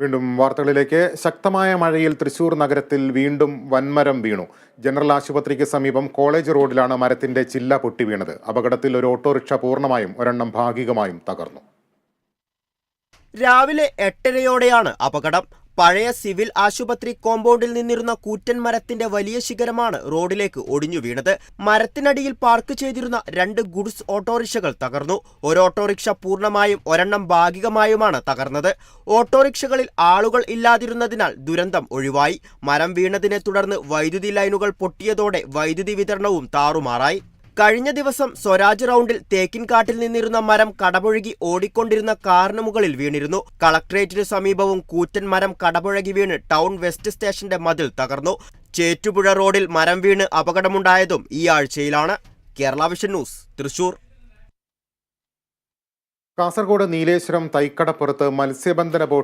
വീണ്ടും വാർത്തകളിലേക്ക്. ശക്തമായ മഴയിൽ തൃശൂർ നഗരത്തിൽ വീണ്ടും വൻമരം വീണു. ജനറൽ ആശുപത്രിക്ക് സമീപം കോളേജ് റോഡിലാണ് മരത്തിന്റെ ചില്ല പൊട്ടി വീണത്. അപകടത്തിൽ ഒരു ഓട്ടോറിക്ഷ പൂർണമായും ഒരെണ്ണം ഭാഗികമായും തകർന്നു. രാവിലെ എട്ടരയോടെയാണ് അപകടം. പഴയ സിവിൽ ആശുപത്രി കോമ്പൗണ്ടിൽ നിന്നിരുന്ന കൂറ്റൻ മരത്തിന്റെ വലിയ ശിഖരമാണ് റോഡിലേക്ക് ഒടിഞ്ഞു വീണത്. മരത്തിനടിയിൽ പാർക്ക് ചെയ്തിരുന്ന രണ്ട് ഗുഡ്സ് ഓട്ടോറിക്ഷകൾ തകർന്നു. ഒരു ഓട്ടോറിക്ഷ പൂർണമായും ഒരെണ്ണം ഭാഗികമായുമാണ് തകർന്നത്. ഓട്ടോറിക്ഷകളിൽ ആളുകൾ ഇല്ലാതിരുന്നതിനാൽ ദുരന്തം ഒഴിവായി. മരം വീണതിനെ തുടർന്ന് വൈദ്യുതി ലൈനുകൾ പൊട്ടിയതോടെ വൈദ്യുതി വിതരണവും താറുമാറായി. കഴിഞ്ഞ ദിവസം സ്വരാജ് റൗണ്ടിൽ തേക്കിൻകാട്ടിൽ നിന്നിരുന്ന മരം കടപുഴകി ഓടിക്കൊണ്ടിരുന്ന കാറിന് മുകളിൽ വീണിരുന്നു. കളക്ട്രേറ്റിനു സമീപവും കൂറ്റൻ മരം കടപുഴകി വീണ് ടൗൺ വെസ്റ്റ് സ്റ്റേഷന്റെ മതിൽ തകർന്നു. ചേറ്റുപുഴ റോഡിൽ മരം വീണ് അപകടമുണ്ടായതും ഈ ആഴ്ചയിലാണ്. Kerala vision news Thrissur. Kasaragod Nileshwaram തൈക്കടപ്പുറത്ത് മത്സ്യബന്ധന ബോട്ട്